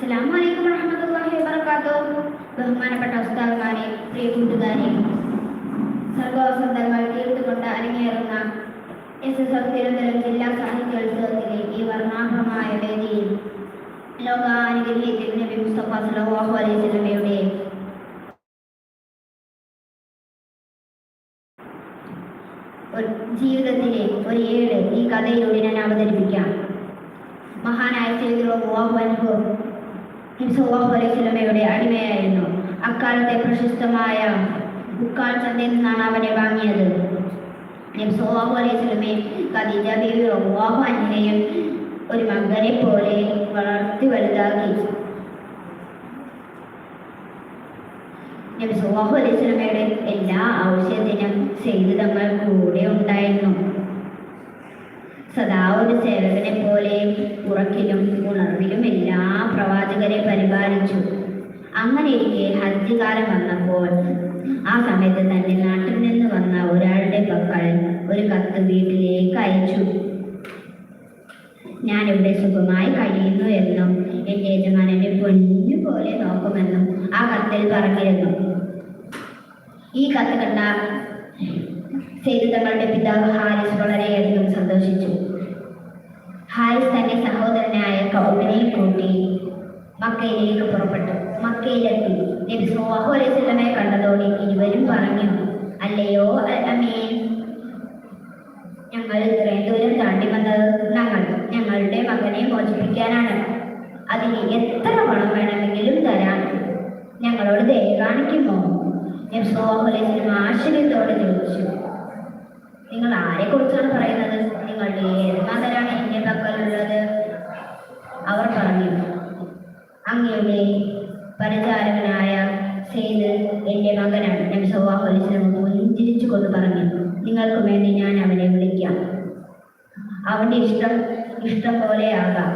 അസ്സലാമു അലൈക്കും വറഹ്മത്തുള്ളാഹി വബറകാതുഹു. ബഹുമാനപ്പെട്ട ഉസ്താദുമാരെ പ്രിയ കൂട്ടുകാരെ സർവവസന്തങ്ങൾ തീർത്തുകൊണ്ട് അരങ്ങേറുന്ന എസ് എസ് എഫ് തിരുവനന്തപുരം ജില്ലാ സാഹിത്യോത്സവത്തിലെ ഈ വർണാഭമായ വേദിയിൽ ലോകാനുഗ്രഹീത്തിൽ നബി മുസ്തഫ സല്ലല്ലാഹു അലൈഹി സ്വലമയുടെ ജീവിതത്തിലെ ഒരു ഏഴ് ഈ കഥയിലൂടെ ഞാൻ അവതരിപ്പിക്കാം. മഹാനായ ചെയ്തിരുവാഹു ഹിംസവാഹു അലൈഹി സ്വലമയുടെ അടിമയായിരുന്നു. അക്കാലത്തെ പ്രശസ്തമായ ബുക്കാൾ ചന്തയിൽ നിന്നാണ് അവനെ വാങ്ങിയത്. ഹിംസവാഹു അലൈഹി സ്വലമെ ഖദീജ ബീവി റവാഹു അന്യയും ഒരു മകനെ പോലെ വളർത്തി വലുതാക്കി. നബി സല്ലല്ലാഹു അലൈഹി എല്ലാ ആവശ്യത്തിനും ചെയ്തു തങ്ങൾ കൂടെ ഉണ്ടായിരുന്നു. സദാ ഒരു സേവകനെ പോലെ ഉറക്കിലും ഉണർവിലും എല്ലാ പ്രവാചകരെ പരിപാലിച്ചു. അങ്ങനെ ഇരിക്കെ വന്നപ്പോൾ ആ സമയത്ത് തന്നെ നാട്ടിൽ നിന്ന് വന്ന ഒരാളുടെ പക്കൾ ഒരു കത്ത് വീട്ടിലേക്ക് അയച്ചു. ഞാൻ ഇവിടെ സുഖമായി കഴിയുന്നു എന്നും എന്റെ യജമാനെ പൊന്നു പോലെ നോക്കുമെന്നും ആ കത്തിൽ പറഞ്ഞിരുന്നു. ഈ കത്ത് കണ്ട സെയ്ത് തങ്ങളുടെ പിതാവ് ഹാരിസ് വളരെയധികം സന്തോഷിച്ചു. ഹാരിസ് തന്റെ സഹോദരനായ കൗബിനെ കൂട്ടി മക്കയിലേക്ക് പുറപ്പെട്ടു. മക്കയിലെത്തി. നബി സല്ലല്ലാഹു അലൈഹി സ്വലമെ കണ്ടതോടെ ഇരുവരും പറഞ്ഞു അല്ലയോ അമീൻ. ഞങ്ങൾ ഇത്രയും ദൂരം താണ്ടി വന്നത് ഞങ്ങൾ ഞങ്ങളുടെ മകനെ മോചിപ്പിക്കാനാണ്. അതിന് എത്ര പണം വേണമെങ്കിലും തരാം. ഞങ്ങളോട് ദയ കാണിക്കുമോ? നബി സല്ലല്ലാഹു അലൈഹി വസല്ലം ആശ്ചര്യത്തോടെ ചോദിച്ചു. നിങ്ങൾ ആരെ കുറിച്ചാണ് പറയുന്നത്? നിങ്ങളുടെ ഏതാണ് എന്റെ പക്കലുള്ളത്? അവർ പറഞ്ഞു അങ്ങയുടെ പരിചാരകനായ സെയ്ദ് എന്റെ മകനാണ്. നബി സല്ലല്ലാഹു അലൈഹി വസല്ലം പുഞ്ചിരിച്ചു കൊണ്ട് പറഞ്ഞു നിങ്ങൾക്ക് വേണ്ടി ഞാൻ അവനെ വിളിക്കാം. അവന്റെ ഇഷ്ടം ഇഷ്ടം പോലെ ആകാം.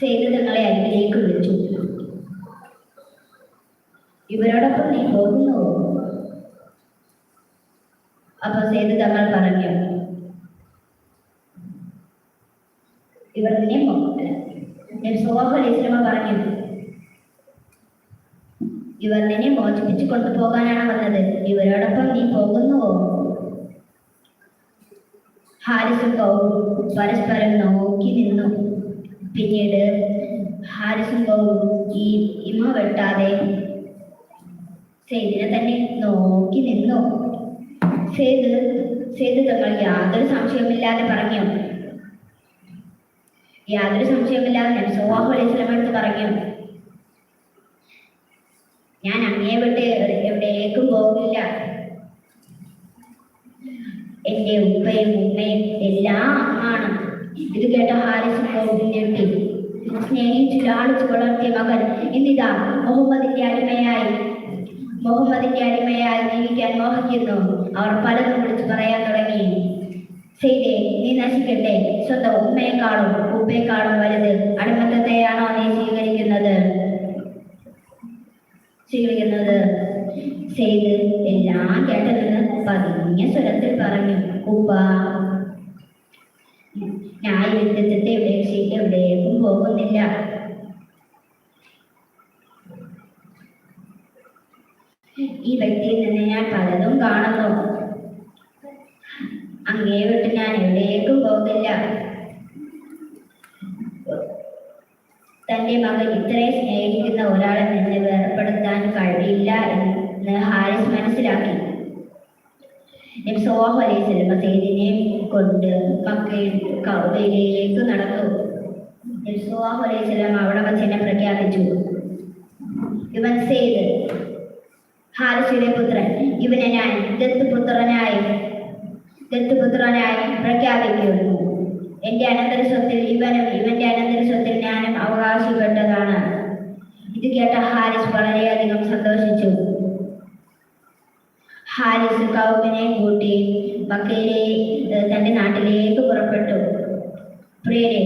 സെയ്ദ് തങ്ങളെ അരികിലേക്ക് വിളിച്ചു. ഇവരോടൊപ്പം നീ പോകുന്നു. അപ്പൊ സേതു തങ്ങൾ പറഞ്ഞു ഇവർ നിന്നെ സോഹ അലൈസ്ലമ പറഞ്ഞു ഇവർ നിന്നെ മോചിപ്പിച്ചു കൊണ്ടുപോകാനാണ് വന്നത്. ഇവരോടൊപ്പം നീ പോകുന്നുവോ ഹാരിസും കൗറും പരസ്പരം നോക്കി നിന്നു. പിന്നീട് ഹാരിസും കൗറും ഈ ഇമ വെട്ടാതെ സെയ്ദിനെ തന്നെ നോക്കി നിന്നു സെയ്ദ് സെയ്ദ് തങ്ങൾ യാതൊരു സംശയമില്ലാതെ പറഞ്ഞു. യാതൊരു സംശയമില്ലാതെ നബി സല്ലല്ലാഹു അലൈഹി എടുത്ത് പറഞ്ഞു. ഞാൻ അങ്ങേ വിട്ട് എവിടേക്കും പോകില്ല. എന്റെ ഉപ്പയും ഉമ്മയും എല്ലാം ആണ്. ഇത് കേട്ട ഹാരിസ് സ്നേഹിച്ചു ലാളിച്ചു വളർത്തിയ മകൻ എന്നിതാ മുഹമ്മദിന്റെ അടിമയായി. മുഹമ്മദിന്റെ അടിമയായി ജീവിക്കാൻ മോഹിക്കുന്നു. അവർ പലതും വിളിച്ചു പറയാൻ തുടങ്ങി. സെയ്തേ നീ നശിക്കട്ടെ. സ്വന്തം ഉമ്മയെക്കാളും ഉപ്പയെക്കാളും വലുത് അടിമത്തത്തെയാണോ നീ സ്വീകരിക്കുന്നത്? സ്വീകരിക്കുന്നത്. സെയ്ത് എല്ലാം കേട്ടതെന്ന് പതിഞ്ഞ സ്വരത്തിൽ പറഞ്ഞു ഉപ്പ ഞാൻ ഈ വ്യക്തിത്വത്തെ ഉപേക്ഷിച്ച് എവിടേക്കും പോകുന്നില്ല. ഈ വ്യക്തിയിൽ നിന്ന് ഞാൻ പലതും കാണുന്നു. അങ്ങേ വിട്ട് ഞാൻ എവിടേക്കും പോകില്ല തന്റെ മകൻ ഇത്രയും സ്നേഹിക്കുന്ന ഒരാളെ നിന്ന് വേർപ്പെടുത്താൻ കഴിയില്ല എന്ന് ഹാരിസ് മനസ്സിലാക്കി. സല്ലല്ലാഹു അലൈഹി സ്വലമ സൈദിനെ കൊണ്ട് മക്കയിൽ നടന്നു. സല്ലല്ലാഹു അലൈഹി സ്വലം അവിടെ വച്ച് എന്നെ പ്രഖ്യാപിച്ചു. ഇവൻ സെയ്ദ് ഹാരിസിയുടെ പുത്രൻ. ഇവനെ ഞാൻ ദത്തുപുത്രനായി ദത്തുപുത്രനായി പ്രഖ്യാപിക്കുന്നു എന്റെ അനന്തര സ്വത്തിൽ ഇവനും ഇവന്റെ അനന്തര സ്വത്തിൽ ഞാനും അവകാശപ്പെട്ടതാണ്. ഇത് കേട്ട ഹാരിസ് വളരെയധികം സന്തോഷിച്ചു. ഹാരിസ് കൗബിനെ കൂട്ടി ബക്കയിലെ തന്റെ നാട്ടിലേക്ക് പുറപ്പെട്ടു. പ്രിയരെ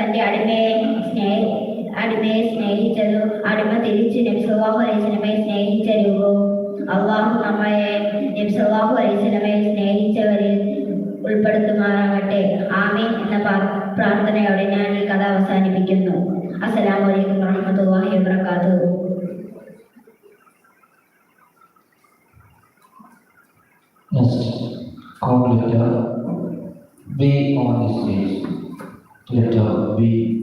തന്റെ അടിമയെ സ്നേഹ അടിമയെ സ്നേഹിച്ചതും അടിമ തിരിച്ച് നബി സല്ലല്ലാഹു അലൈഹി വസല്ലമയെ സ്നേഹിച്ച രൂപവും അള്ളാഹു നമ്മയെ നബി അലൈസ്ലമയെ സ്നേഹിച്ചവരിൽ ഉൾപ്പെടുത്തുമാറാകട്ടെ. ആമീൻ എന്ന പ്രാ- പ്രാർത്ഥനയോടെ ഞാൻ ഈ കഥ അവസാനിപ്പിക്കുന്നു. അസ്സലാമു അലൈക്കും വറഹ്മത്തുള്ളാഹി വബറകാതുഹു. Next, call letter be on the stage. Let her B.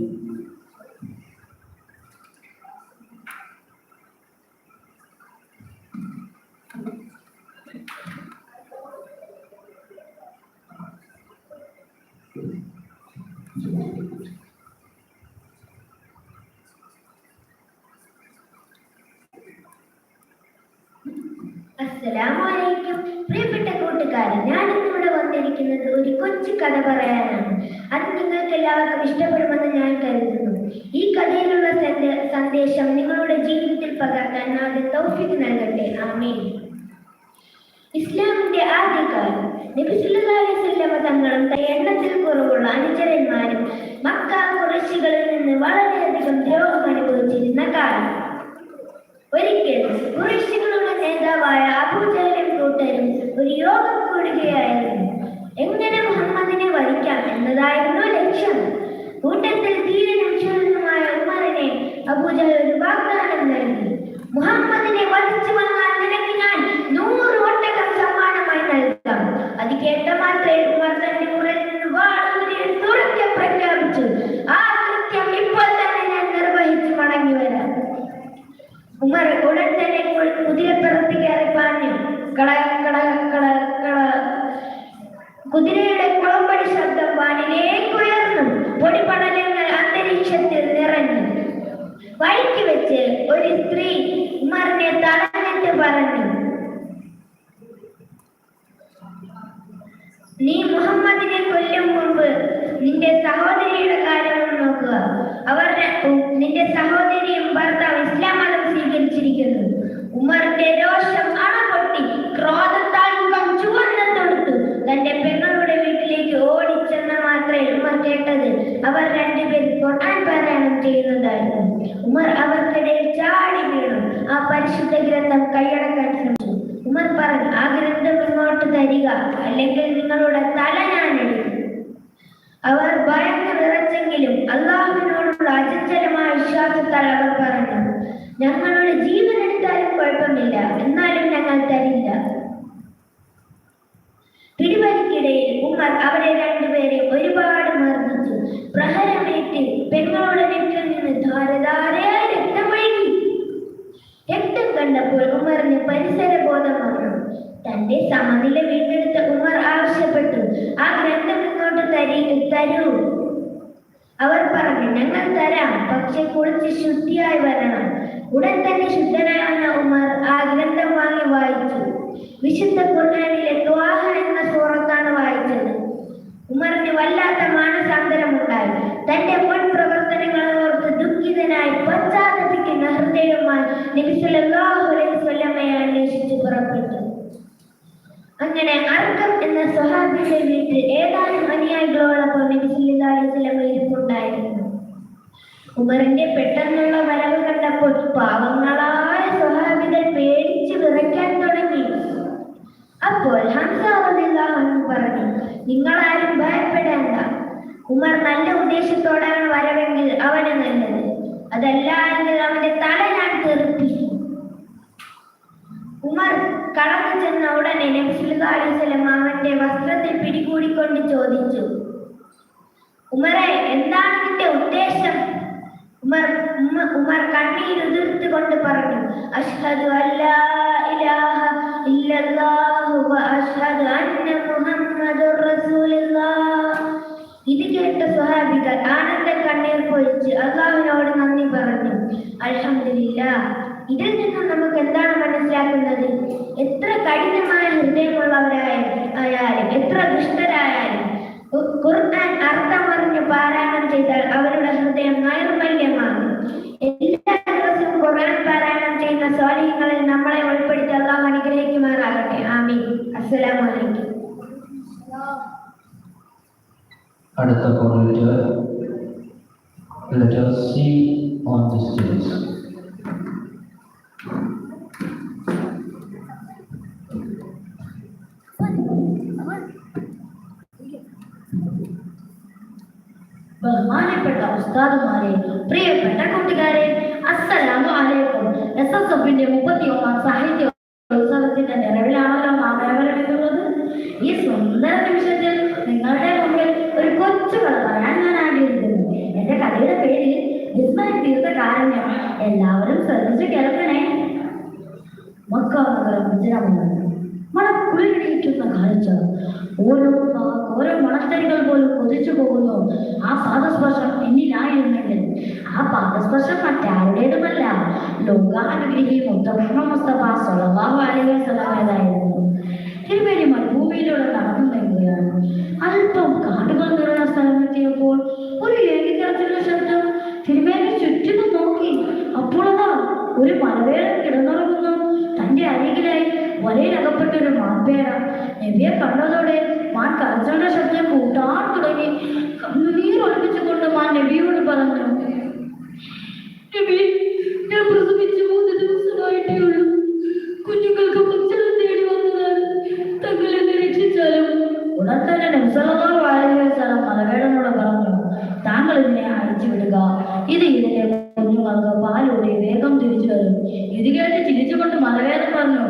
അസ്സലാമലൈക്കും പ്രിയപ്പെട്ട കൂട്ടുകാരെ ഞാൻ ഇന്നിവിടെ വന്നിരിക്കുന്നത് ഒരു കൊച്ചു കഥ പറയാനാണ്. അത് നിങ്ങൾക്ക് എല്ലാവർക്കും ഇഷ്ടപ്പെടുമെന്ന് ഞാൻ കരുതുന്നു. ഈ കഥയിലുള്ള സന്ദേശം നിങ്ങളുടെ ജീവിതത്തിൽ പകർത്താൻ നാളെ തൗഫീഖ് നൽകട്ടെ. ആമീൻ. ഇസ്ലാമിന്റെ ആദ്യകാലം നബി സല്ലല്ലാഹു അലൈഹി വസല്ലമ തങ്ങളും എണ്ണത്തിൽ കുറവുള്ള അനുചരന്മാരും മക്ക കുറശികളിൽ നിന്ന് വളരെയധികം ദ്രോഹം അനുഭവിച്ചിരുന്ന കാലം. ഒരിക്കൽ കുറശികളുടെ നേതാവായ അബൂജഹലും കൂട്ടരും ഒരു യോഗം കൂടുകയായിരുന്നു. എങ്ങനെ മുഹമ്മദിനെ വധിക്കാം എന്നതായിരുന്നു ലക്ഷ്യം. കൂട്ടത്തിൽ തീരെ നിക്ഷേപമായ ഉമ്മറിനെ അബൂജഹൽ ഒരു വാഗ്ദാനം നൽകി. മുഹമ്മദിനെ വധിച്ചു വന്നാൽ നിനക്ക് ഞാൻ നൂറ് ഒട്ടകം സമ്മാനമായി നൽകാം അത് കേട്ട മാത്രമേ ഉമർ തന്റെ മുറിൽ നിന്ന് വാളൂരി തുറക്കെ പ്രഖ്യാപിച്ചു ആ കൃത്യം ഇപ്പോൾ തന്നെ ഞാൻ നിർവഹിച്ചു മടങ്ങി വരാം ഉമർ ഉടൻ തന്നെ കു- കുതിരപ്പുറത്ത് കയറി പാഞ്ഞു കട കട കട കട കുതിരയുടെ കുളമ്പടി ശബ്ദം വാനിലേക്ക് ഉയർന്നു പൊടിപടലങ്ങൾ അന്തരീക്ഷത്തിൽ നിറഞ്ഞു വഴിക്ക് വെച്ച് ഒരു സ്ത്രീ ഉമറിനെ തടഞ്ഞിട്ട് പറഞ്ഞു നീ മുഹമ്മദിനെ കൊല്ലും മുമ്പ് നിന്റെ സഹോദരിയുടെ കാര്യം നോക്കുക അവർ ര- ഉം, നിന്റെ സഹോദരിയും ഭർത്താവ് ഇസ്ലാം മതം സ്വീകരിച്ചിരിക്കുന്നു ഉമറിന്റെ രോഷം അണപൊട്ടി ക്രോധത്താൽ മുഖം ചുവന്നു തൊടുത്തു തന്റെ പെങ്ങളുടെ വീട്ടിലേക്ക് ഓടിച്ചെന്ന മാത്രമേ ഉമർ കേട്ടത് അവർ രണ്ടുപേരും ഖുർആൻ പാരായണം ചെയ്യുന്നതായിരുന്നു ഉമർ അവർക്കിടയിൽ ചാടി വീണു ആ പരിശുദ്ധ ഗ്രന്ഥം കൈയടക്കാൻ ശ്രമിച്ചു ഉമർ പറഞ്ഞു ആ ഗ്രന്ഥം ഇങ്ങോട്ട് തരിക അല്ലെങ്കിൽ നിങ്ങളുടെ തല ഞാൻ എടുക്കും അവർ ഭയന്ന് വിറച്ചെങ്കിലും അള്ളാഹുവിനോടുള്ള അചഞ്ചലമായ അവർ പറഞ്ഞു ഞങ്ങളുടെ ജീവൻ എടുത്താലും കുഴപ്പമില്ല എന്നാലും ഞങ്ങൾ തരില്ല. പിടിവലിക്കിടയിൽ ഉമർ അവരെ രണ്ടുപേരെ ഒരുപാട് മർദ്ദിച്ചു. പ്രഹരമേറ്റ് പെങ്ങളുടെ നെറ്റിൽ നിന്ന് ധാരധാരയായി രക്തമൊഴുകി. രക്തം കണ്ടപ്പോൾ ഉമറിന് പരിസര ബോധം വന്നു തന്റെ സമനില വീണ്ടെടുത്ത ഉമർ ആവശ്യപ്പെട്ടു ആ ഗ്രന്ഥം ഇങ്ങോട്ട് തരി തരൂ. അവർ പറഞ്ഞു ഞങ്ങൾ തരാം പക്ഷെ കുളിച്ച് ശുദ്ധിയായി വരണം. ഉടൻ തന്നെ ശുദ്ധനായ ഉമർ ആ ഗ്രന്ഥം വാങ്ങി വായിച്ചു. വിശുദ്ധ ഖുർആനിലെ ദ്വാഹ എന്ന സൂറത്താണ് വായിച്ചത്. ഉമറിന് വല്ലാത്ത മാനസാന്തരമുണ്ടായി. തന്റെ മുൻ പ്രവർത്തനങ്ങളെ ഓർത്ത് ദുഃഖിതനായി പശ്ചാത്തപിക്കുന്ന ഹൃദയവുമായി നബി സല്ലല്ലാഹു അലൈഹി സ്വല്ലമ്മയെ അന്വേഷിച്ച് പുറപ്പെട്ടു. അങ്ങനെ അർക്കം എന്ന സ്വഹാബിയുടെ വീട്ടിൽ ഏതാനും അനുയായികളോടൊപ്പം നബി സല്ലല്ലാഹു അലൈഹി വസല്ലമ ഇരിപ്പുണ്ടായിരുന്നു ഉമറിന്റെ പെട്ടെന്നുള്ള വരവ് കണ്ടപ്പോൾ പാവങ്ങളായ സ്വഹാബികൾ പേടിച്ച് വിറയ്ക്കാൻ തുടങ്ങി. അപ്പോൾ ഹംസ പറഞ്ഞു നിങ്ങളാരും ഭയപ്പെടേണ്ട. ഉമർ നല്ല ഉദ്ദേശത്തോടെയാണ് വരവെങ്കിൽ അവന് നല്ലത്. അതല്ല എങ്കിൽ അവന്റെ തല ഞാൻ തെറിപ്പിക്കും. ഉമർ കടന്നു ചെന്ന ഉടനെ നബി സല്ലല്ലാഹു അലൈഹി വസല്ലം അവന്റെ വസ്ത്രത്തിൽ പിടികൂടിക്കൊണ്ട് ചോദിച്ചു ഉമറെ എന്താണ് നിന്റെ ഉദ്ദേശം? ഉമർ ഉമർ ഉതിർത്തു കൊണ്ട് പറഞ്ഞു അഷ്ഹദു ഇലാഹ ഇല്ലല്ലാഹു വ അഷ്ഹദു അന്ന മുഹമ്മദുർ റസൂലുള്ളാഹ്. ഇത് കേട്ട സ്വഹാബികൾ ആനന്ദ കണ്ണീർ പൊഴിച്ച് അള്ളാഹുവിനോട് നന്ദി പറഞ്ഞു അൽഹംദുലില്ലാ ഇതിൽ നിന്നും നമുക്ക് എന്താണ് മനസ്സിലാക്കുന്നത്? കഠിനമായ ഹൃദയമുള്ളവരായാലും എത്ര ദുഷ്ടരായാലും ഖുർആൻ അർത്ഥമറിഞ്ഞ് പാരായണം ചെയ്താൽ അവരുടെ ഹൃദയം നൈർമല്യമാകും. എല്ലാ ദിവസവും ഖുർആൻ പാരായണം ചെയ്യുന്ന സ്വാലിഹങ്ങളിൽ നമ്മളെ ഉൾപ്പെടുത്തി അള്ളാഹു അനുഗ്രഹിക്കുമാറാകട്ടെ. ആമീൻ. അസ്സലാമു അലൈക്കും. അടുത്ത call let us see on the stage. ബഹുമാനപ്പെട്ട ഉസ്താദുമാരെ പ്രിയപ്പെട്ട കൂട്ടുകാരെ അസ്സലാമു അലൈക്കും. എസ് എസ് എഫിന്റെ മുപ്പത്തി ഒന്നാം സാഹിത്യ ഉത്സവത്തിന്റെ നിലവിലാണല്ലോ നാം ഏവരെടുക്കുന്നത് ഈ സുന്ദര നിമിഷത്തിൽ നിങ്ങളുടെ മുമ്പിൽ ഒരു കൊച്ചു കഥ പറയാൻ ഞാൻ ആഗ്രഹിക്കുന്നു. എന്റെ കഥയുടെ പേര് വിസ്മയ കാരണം എല്ലാവരും ശ്രദ്ധിച്ചു കേൾക്കണേ. മക്ക നഗരം കുളിരണിയിക്കുന്ന കാഴ്ച. ഓരോ ഓരോ മണത്തരികൾ പോലും കൊതിച്ചു പോകുന്നു. ആ പാദസ്പർശം എന്നിലായിരുന്നെങ്കിൽ. ആ പാദസ്പർശം മറ്റാരുടേതുമല്ല. ലോകാനുഗ്രഹി മുത്തമ്മ മുസ്തഫ മരുഭൂമിയിലൂടെ നടന്നു നൽകുകയാണ് അല്പം കാടുകൾ നിറഞ്ഞ സ്ഥലമെത്തിയപ്പോൾ ഒരു ഏകീകരണത്തിന്റെ ശബ്ദം തിരുമേനി ചുറ്റിനും നോക്കി. അപ്പോഴതാ ഒരു മലവേളം കിടന്നുറങ്ങുന്നു. തന്റെ അരികിലായി വലയിലകപ്പെട്ട ഒരു മാൻപേട. നബിയെ കണ്ടതോടെ മാൻ കരച്ചവന്റെ ശബ്ദം കൂട്ടാൻ തുടങ്ങി. കണ്ണുനീർ ഒളിപ്പിച്ചുകൊണ്ട് മാൻ നബിയോട് പറഞ്ഞു ഞാൻ തേടി വന്നതാണ്. താങ്കൾ ഇതിനെ അഴിച്ചു വിടുക ഇത് കുഞ്ഞുങ്ങൾക്ക് പാലൂടെ വേഗം തിരിച്ചു വരും ഇത് കേട്ട് ചിരിച്ചുകൊണ്ട് മലവേദന പറഞ്ഞു.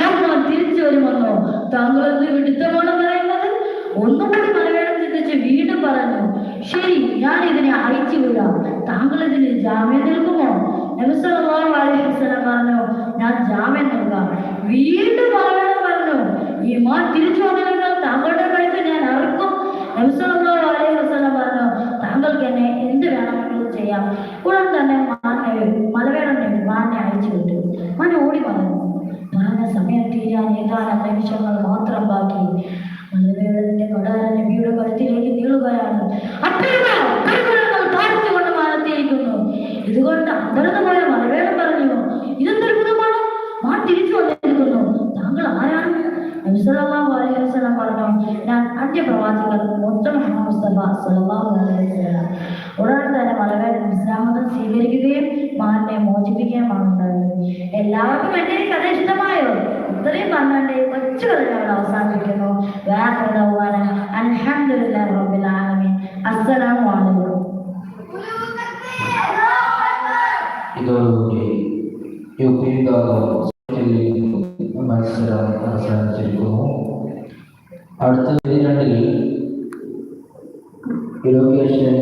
നമ്മൾ തിരിച്ചു വരുമെന്നോ? താങ്കൾ എന്ത് വിടുത്തമാണ് പറയുന്നത്? ഒന്നുകൂടി മലവേദന ചിന്തിച്ച് വീണ്ടും പറഞ്ഞു. ശരി ഞാൻ ഇതിനെ അയച്ചു വിടാം. താങ്കൾ ഇതിന് ജാമ്യം നിൽക്കുമോ പറഞ്ഞു ഞാൻ ജാമ്യം നൽകാം. വീണ്ടും മലവേദം പറഞ്ഞു ഈ മാൻ തിരിച്ചു വന്നില്ലെങ്കിൽ താങ്കളുടെ കഴുത്ത് ഞാൻ അറുക്കും. കടാര നബിയുടെ കഴുത്തിലേക്ക് നീളുകയാണ് അപ്പിടുക, മാറത്തിയിരിക്കുന്നു ഇതുകൊണ്ട് അന്തർന്ന് പോയ മലവേടം പറഞ്ഞു ഇതെന്തൊരു പുതുമാണ് മാൻ തിരിച്ചു വന്നിരിക്കുന്നു. താങ്കൾ ആരാണ്? നബി സല്ലല്ലാഹു അലൈഹി വസല്ലം പറഞ്ഞു ഞാൻ അന്ത്യപ്രവാചകർ മൊത്തം മുസ്തഫ സല്ലല്ലാഹു അലൈഹി വസല്ലം. ഉടൻ തന്നെ മലവേടൻ ഇസ്ലാം മതം സ്വീകരിക്കുകയും മാനെ മോചിപ്പിക്കുകയുമാണ് ഉണ്ടായത് എല്ലാവർക്കും എന്റെ കഥ ഇഷ്ടമായോ? ഇത്രയും പറഞ്ഞുകൊണ്ട് ഈ കൊച്ചു കഥ ഞങ്ങൾ അവസാനിപ്പിക്കുന്നു. വേറെ അൽഹംദുലില്ലാഹി റബ്ബിൽ ആലമീൻ. അസ്സലാമു അലൈക്കും. ഇതോടുകൂടി യു പി മത്സരം അവസാനിച്ചിരിക്കുന്നു. അടുത്ത